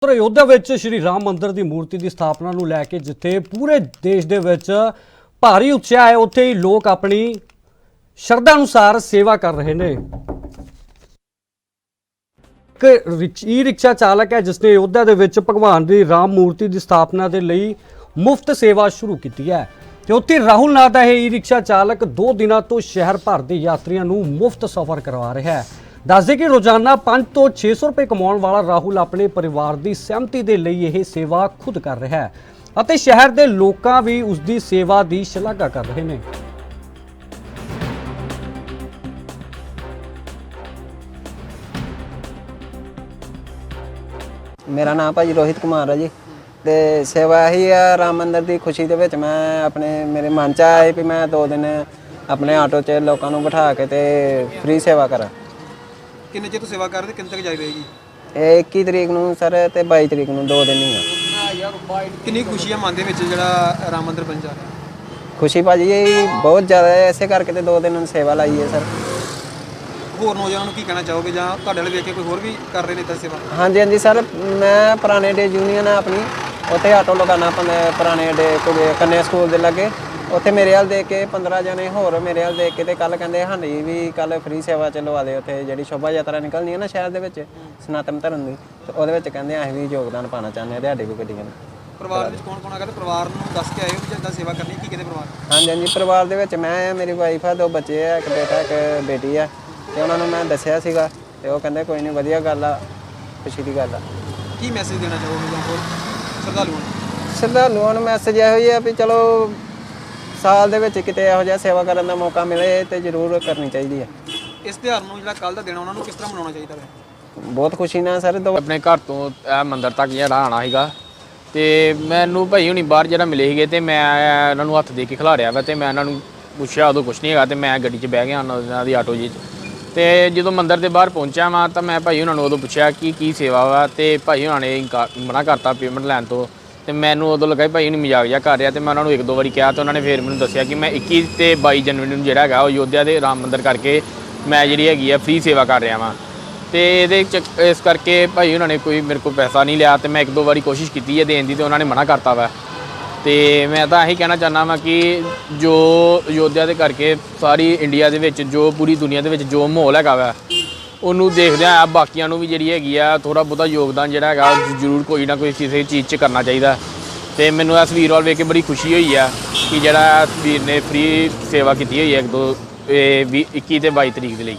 ਪਰ ਅਯੋਧਿਆ ਵਿੱਚ ਸ਼੍ਰੀ ਰਾਮ ਮੰਦਿਰ ਦੀ ਮੂਰਤੀ ਦੀ ਸਥਾਪਨਾ ਨੂੰ ਲੈ ਕੇ ਜਿੱਥੇ ਪੂਰੇ ਦੇਸ਼ ਦੇ ਵਿੱਚ ਭਾਰੀ ਉਤਸ਼ਾਹ ਹੈ, ਉੱਥੇ ਹੀ ਲੋਕ ਆਪਣੀ ਸ਼ਰਧਾ ਅਨੁਸਾਰ ਸੇਵਾ ਕਰ ਰਹੇ ਨੇ। ਇੱਕ ਰਿਕ- ਈ ਰਿਕਸ਼ਾ ਚਾਲਕ ਹੈ ਜਿਸ ਨੇ ਅਯੋਧਿਆ ਦੇ ਵਿੱਚ ਭਗਵਾਨ ਦੀ ਰਾਮ ਮੂਰਤੀ ਦੀ ਸਥਾਪਨਾ ਦੇ ਲਈ ਮੁਫਤ ਸੇਵਾ ਸ਼ੁਰੂ ਕੀਤੀ ਹੈ। ਤੇ ਉੱਥੇ ਰਾਹੁਲ ਨਾਂ ਦਾ ਇਹ ਈ ਰਿਕਸ਼ਾ ਚਾਲਕ 2 ਦਿਨਾਂ ਤੋਂ ਸ਼ਹਿਰ ਭਰ ਦੇ ਯਾਤਰੀਆਂ ਨੂੰ ਮੁਫਤ ਸਫ਼ਰ ਕਰਵਾ ਰਿਹਾ ਹੈ। ਦੱਸਦੇ ਕਿ ਰੋਜ਼ਾਨਾ 5 ਤੋਂ 600 ਰੁਪਏ ਕਮਾਉਣ ਵਾਲਾ ਰਾਹੁਲ ਆਪਣੇ ਪਰਿਵਾਰ ਦੀ ਸਹਿਮਤੀ ਦੇ ਲਈ ਇਹ ਸੇਵਾ ਖੁਦ ਕਰ ਰਿਹਾ ਹੈ ਅਤੇ ਸ਼ਹਿਰ ਦੇ ਲੋਕਾਂ ਵੀ ਉਸ ਦੀ ਸੇਵਾ ਦੀ ਸ਼ਲਾਘਾ ਕਰ ਰਹੇ ਨੇ। ਮੇਰਾ ਨਾਮ ਭਾਜੀ ਰੋਹਿਤ ਕੁਮਾਰ ਹੈ ਜੀ। ਤੇ ਸੇਵਾ ਇਹੀ ਹੈ ਰਾਮ ਮੰਦਿਰ ਦੀ ਖੁਸ਼ੀ ਦੇ ਵਿੱਚ ਮੈਂ ਆਪਣੇ, ਮੇਰੇ ਮਨ ਚ ਆਇਆ ਵੀ ਮੈਂ ਦੋ ਦਿਨ ਆਪਣੇ ਆਟੋ 'ਚ ਲੋਕਾਂ ਨੂੰ ਬਿਠਾ ਕੇ ਤੇ ਫ੍ਰੀ ਸੇਵਾ ਕਰਾਂ। ਕਿੰਨੇ ਚਿਰ ਤੋਂ ਸੇਵਾ ਕਰ ਰਹੇ ਤੇ ਕਿੰਨੇ ਤੱਕ ਜਾਰੀ ਰਹੇਗੀ? ਇਹ 21 ਤਰੀਕ ਨੂੰ ਸਰ ਤੇ 22 ਤਰੀਕ ਨੂੰ ਦੋ ਦਿਨ ਹੀ ਆ। ਕਿੰਨੀ ਖੁਸ਼ੀ ਆ ਮਨ ਦੇ ਵਿੱਚ ਜਿਹੜਾ ਰਾਮ ਮੰਦਿਰ ਬਣ ਜਾ ਰਿਹਾ? ਖੁਸ਼ੀ ਭਾਜੀ ਇਹ ਬਹੁਤ ਜ਼ਿਆਦਾ ਹੈ ਇਸੇ ਕਰਕੇ ਤੇ ਦੋ ਦਿਨ ਸੇਵਾ ਲਾਈ ਹੈ ਸਰ। ਹੋਰ ਨੌਜਵਾਨਾਂ ਨੂੰ ਕੀ ਕਹਿਣਾ ਚਾਹੋਗੇ ਜਾਂ ਤੁਹਾਡੇ ਵਾਲੇ ਵੇਖ ਕੇ ਕੋਈ ਹੋਰ ਵੀ ਕਰ ਰਹੇ ਨੇ ਤਾਂ ਸੇਵਾ? ਹਾਂਜੀ ਹਾਂਜੀ ਸਰ ਮੈਂ ਪੁਰਾਣੇ ਡੇ ਯੂਨੀਅਨ ਆ ਆਪਣੀ ਉੱਥੇ ਆਟੋ ਲਗਾਉਣਾ ਆਪਣੇ ਪੁਰਾਣੇ ਡੇ ਕੋਈ ਕੰਨਿਆ ਸਕੂਲ ਦੇ ਲਾਗੇ। ਉੱਥੇ ਮੇਰੇ ਹਾਲ ਦੇਖ ਕੇ 15 ਜਣੇ ਹੋਰ ਮੇਰੇ ਹਾਲ ਦੇਖ ਕੇ ਤੇ ਕੱਲ ਕਹਿੰਦੇ ਹਾਂਜੀ ਵੀ ਕੱਲ ਫ੍ਰੀ ਸੇਵਾ ਚ ਲਵਾ ਦੇ ਉੱਥੇ ਜਿਹੜੀ ਸ਼ੋਭਾ ਯਾਤਰਾ ਨਿਕਲਣੀ ਹੈ ਨਾ ਸ਼ਹਿਰ ਦੇ ਵਿੱਚ ਸਨਾਤਨ ਧਰਮ ਦੀ। ਤੇ ਉਹਦੇ ਵਿੱਚ ਕਹਿੰਦੇ ਅਸੀਂ ਵੀ ਯੋਗਦਾਨ ਪਾਣਾ ਚਾਹੁੰਦੇ ਹਾਂ ਤੁਹਾਡੀ ਵੀ ਗੱਡੀਆਂ ਨੂੰ ਪਰਿਵਾਰ ਵਿੱਚ ਕੌਣ ਕੌਣ ਆ ਗਿਆ ਤੇ ਪਰਿਵਾਰ ਨੂੰ ਦੱਸ ਕੇ ਆਏ ਹੋ ਜਿੱਦਾਂ ਸੇਵਾ ਕਰਨੀ ਕੀ ਕਹਿੰਦੇ ਪਰਿਵਾਰ ਹਾਂਜੀ ਹਾਂਜੀ ਪਰਿਵਾਰ ਦੇ ਵਿੱਚ ਮੈਂ ਆ ਮੇਰੀ ਵਾਈਫ ਆ ਦੋ ਬੱਚੇ ਆ ਇੱਕ ਬੇਟਾ ਇੱਕ ਬੇਟੀ ਆ। ਤੇ ਉਹਨਾਂ ਨੂੰ ਮੈਂ ਦੱਸਿਆ ਸੀਗਾ ਤੇ ਉਹ ਕਹਿੰਦੇ ਕੋਈ ਨਹੀਂ ਵਧੀਆ ਗੱਲ ਆ ਖੁਸ਼ੀ ਦੀ ਗੱਲ ਆ। ਕੀ ਮੈਸੇਜ ਦੇਣਾ ਚਾਹੋਗੇ ਜਾਂ ਹੋਰ? ਸ਼ਰਧਾਲੂਆਂ ਨੂੰ? ਸ਼ਰਧਾਲੂਆਂ ਨੂੰ ਮੈਸੇਜ ਇਹੋ ਹੀ ਆ ਵੀ ਚਲੋ ਸਾਲ ਦੇ ਵਿੱਚ ਕਿਤੇ ਇਹੋ ਜਿਹਾ ਸੇਵਾ ਕਰਨ ਦਾ ਮੌਕਾ ਮਿਲੇ ਤੇ ਜ਼ਰੂਰ ਕਰਨੀ ਚਾਹੀਦੀ ਹੈ। ਇਸ ਤਿਉਹਾਰ ਨੂੰ ਜਿਹੜਾ ਕੱਲ ਦਾ ਦਿਨ ਆ, ਉਹਨਾਂ ਨੂੰ ਕਿਸ ਤਰ੍ਹਾਂ ਮਨਾਉਣਾ ਚਾਹੀਦਾ ਹੈ? ਬਹੁਤ ਖੁਸ਼ੀ ਨਾਲ ਸਰ ਦੋ ਆਪਣੇ ਘਰ ਤੋਂ ਇਹ ਮੰਦਿਰ ਤੱਕ ਜਿਹੜਾ ਆਣਾ ਸੀਗਾ ਤੇ ਮੈਨੂੰ ਭਾਈ ਹੁਣੀ ਬਾਹਰ ਜਿਹੜਾ ਮਿਲੇ ਸੀਗੇ ਤੇ ਮੈਂ ਇਹਨਾਂ ਨੂੰ ਹੱਥ ਦੇ ਕੇ ਖਿਲਾਰਿਆ ਵਾ ਤੇ ਮੈਂ ਇਹਨਾਂ ਨੂੰ ਪੁੱਛਿਆ ਉਦੋਂ ਕੁਛ ਨਹੀਂ ਹੈਗਾ ਤੇ ਮੈਂ ਗੱਡੀ 'ਚ ਬਹਿ ਗਿਆ ਉਹਨਾਂ ਦੀ ਆਟੋ ਜੀ 'ਚ। ਤੇ ਜਦੋਂ ਮੰਦਿਰ ਦੇ ਬਾਹਰ ਪਹੁੰਚਿਆ ਮੈਂ ਤਾਂ ਮੈਂ ਭਾਈ ਉਹਨਾਂ ਨੂੰ ਉਦੋਂ ਪੁੱਛਿਆ ਕਿ ਕੀ ਸੇਵਾ ਵਾ ਤੇ ਭਾਈ ਉਹਨਾਂ ਨੇ ਇਨਕਾਰ- ਮਨਾ ਕਰਤਾ ਪੇਮੈਂਟ ਲੈਣ ਤੋਂ। ਤੇ ਮੈਨੂੰ ਉਦੋਂ ਲੱਗਾ ਵੀ ਭਾਈ ਨਹੀਂ ਮਜ਼ਾਕ ਜਿਹਾ ਕਰ ਰਿਹਾ ਤੇ ਮੈਂ ਉਹਨਾਂ ਨੂੰ ਇੱਕ ਦੋ ਵਾਰੀ ਕਿਹਾ ਤੇ ਉਹਨਾਂ ਨੇ ਫੇਰ ਮੈਨੂੰ ਦੱਸਿਆ ਕਿ ਮੈਂ 21 ਤੇ 22 ਜਨਵਰੀ ਨੂੰ ਜਿਹੜਾ ਹੈਗਾ ਉਹ ਯੋਧਿਆ ਦੇ ਰਾਮ ਮੰਦਿਰ ਕਰਕੇ ਮੈਂ ਜਿਹੜੀ ਹੈਗੀ ਆ ਫ੍ਰੀ ਸੇਵਾ ਕਰ ਰਿਹਾ ਵਾਂ। ਤੇ ਇਹਦੇ ਚ ਇਸ ਕਰਕੇ ਭਾਈ ਉਹਨਾਂ ਨੇ ਕੋਈ ਮੇਰੇ ਕੋਲ ਪੈਸਾ ਨਹੀਂ ਲਿਆ ਤੇ ਮੈਂ ਇੱਕ ਦੋ ਵਾਰੀ ਕੋਸ਼ਿਸ਼ ਕੀਤੀ ਹੈ ਦੇਣ ਦੀ ਤੇ ਉਹਨਾਂ ਨੇ ਮਨਾ ਕਰਤਾ ਵਾ। ਤੇ ਮੈਂ ਤਾਂ ਇਹੀ ਕਹਿਣਾ ਚਾਹੁੰਦਾ ਵਾਂ ਕਿ ਜੋ ਯੋਧਿਆ ਦੇ ਕਰਕੇ ਸਾਰੀ ਇੰਡੀਆ ਦੇ ਵਿੱਚ ਜੋ ਪੂਰੀ ਦੁਨੀਆ ਦੇ ਵਿੱਚ ਜੋ ਮਾਹੌਲ ਹੈਗਾ ਵਾ ਉਹਨੂੰ ਦੇਖਦਿਆਂ ਆ ਬਾਕੀਆਂ ਨੂੰ ਵੀ ਜਿਹੜੀ ਹੈਗੀ ਆ ਥੋੜਾ ਬਹੁਤਾ ਯੋਗਦਾਨ ਜਿਹੜਾ ਹੈਗਾ ਜ਼ਰੂਰ ਕੋਈ ਨਾ ਕੋਈ ਕਿਸੇ ਚੀਜ਼ 'ਚ ਕਰਨਾ ਚਾਹੀਦਾ। ਤੇ ਮੈਨੂੰ ਇਸ ਵੀਰ ਵੱਲ ਵੇਖ ਕੇ ਬੜੀ ਖੁਸ਼ੀ ਹੋਈ ਆ ਕਿ ਜਿਹੜਾ ਇਸ ਵੀਰ ਨੇ ਫ੍ਰੀ ਸੇਵਾ ਕੀਤੀ ਹੋਈ ਹੈ ਇੱਕ ਦੋ, ਇਹ ਵੀਹ- 21 ਤੇ 22 ਤਰੀਕ ਦੇ ਲਈ।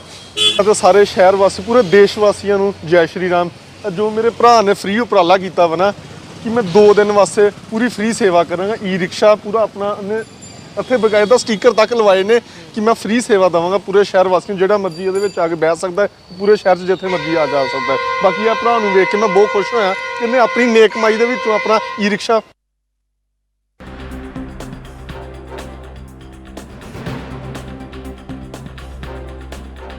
ਅਤੇ ਸਾਰੇ ਸ਼ਹਿਰ ਵਾਸੀ, ਪੂਰੇ ਦੇਸ਼ ਵਾਸੀਆਂ ਨੂੰ ਜੈ ਸ਼੍ਰੀ ਰਾਮ। ਜੋ ਮੇਰੇ ਭਰਾ ਨੇ ਫ੍ਰੀ ਉਪਰਾਲਾ ਕੀਤਾ ਵਾ ਨਾ, ਕਿ ਮੈਂ 2 ਦਿਨ ਵਾਸਤੇ ਪੂਰੀ ਫ੍ਰੀ ਸੇਵਾ ਕਰਾਂਗਾ ਈ ਰਿਕਸ਼ਾ ਪੂਰਾ ਆਪਣਾ ਇੱਥੇ ਬਕਾਇਦਾ ਸਟicker ਤੱਕ ਲਵਾਏ ਨੇ ਕਿ ਮੈਂ ਫ੍ਰੀ ਸੇਵਾ ਦਵਾਂਗਾ ਪੂਰੇ ਸ਼ਹਿਰ ਵਾਸੀਆਂ ਨੂੰ। ਜਿਹੜਾ ਮਰਜ਼ੀ ਇਹਦੇ ਵਿੱਚ ਆ ਕੇ ਬਹਿ ਸਕਦਾ ਹੈ, ਪੂਰੇ ਸ਼ਹਿਰ 'ਚ ਜਿੱਥੇ ਮਰਜ਼ੀ ਆ ਜਾ ਸਕਦਾ ਹੈ। ਬਾਕੀ ਆ ਭਰਾ ਨੂੰ ਵੇਖ ਕੇ ਮੈਂ ਬਹੁਤ ਖੁਸ਼ ਹੋਇਆ ਕਿ ਇਹਨੇ ਆਪਣੀ ਨੇਕ ਕਮਾਈ ਦੇ ਵਿੱਚੋਂ ਆਪਣਾ ਈ ਰਿਕਸ਼ਾ